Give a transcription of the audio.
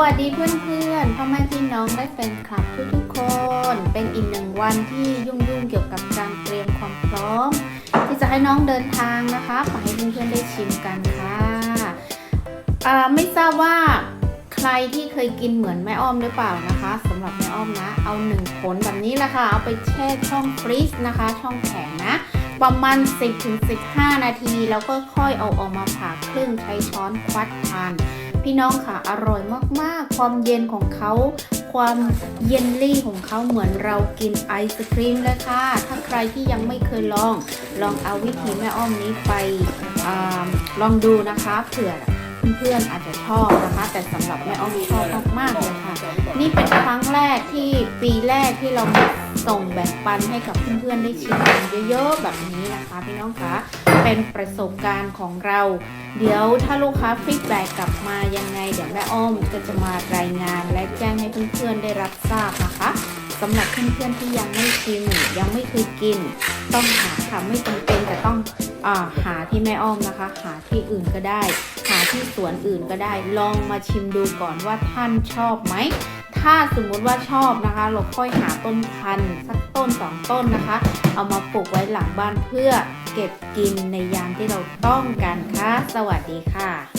วัสดีเพื่อนๆพ่อแม่พี่น้องและแฟนคลับทุกๆคน เป็นอีกหนึ่งวันที่ยุ่งๆเกี่ยวกับการเตรียมความพร้อม ที่จะให้น้องเดินทางนะคะไปให้เพื่อนๆได้ชิมกันค่ะไม่ทราบว่าใครที่เคยกินเหมือนแม่อ้อมหรือเปล่านะคะสำหรับแม่อ้อมนะ เอาหนึ่งผลแบบนี้แหละค่ะเอาไปแช่ช่องฟรีซนะคะ ช่องแข็งนะ ประมาณ 10-15 นาที แล้วก็ค่อยเอาออกมาผ่าครึ่งใช้ช้อนควัดทาน พี่น้องค่ะอร่อยมากๆ ความเย็นของเขา ความเยลลี่ของเขาเหมือนเรากินไอศครีมเลยค่ะ ถ้าใครที่ยังไม่เคยลอง ลองเอาวิธีแม่อ้อมนี้ไปอลองดูนะคะเผื่อเพื่อนๆอาจจะชอบนะคะ แต่สำหรับแม่อ้อมชอบมากๆเลยค่ะ นี่เป็นครั้งแรกที่ปีแรกที่เรา ส่งแบ่งปันให้กับเพื่อนๆได้ชิมกันเยอะๆแบบนี้นะคะพี่น้องคะเป็นประสบการณ์ของเรา เดี๋ยวถ้าลูกค้าฟีดแบ็กกลับมายังไงเดี๋ยวแม่อ้อมก็จะมารายงานและแจ้งให้เพื่อนๆได้รับทราบนะคะสำหรับเพื่อนๆที่ยังไม่ชิมยังไม่เคยกิน ต้องหาค่ะไม่จำเป็นแต่ต้องอหาที่แม่อ้อมนะคะ หาที่อื่นก็ได้ หาที่สวนอื่นก็ได้ ลองมาชิมดูก่อนว่าท่านชอบไหม ถ้าสมมุติว่าชอบนะคะ เราค่อยหาต้นพันธุ์สักต้นสองต้นนะคะ เอามาปลูกไว้หลังบ้านเพื่อเก็บกินในยามที่เราต้องการค่ะ สวัสดีค่ะ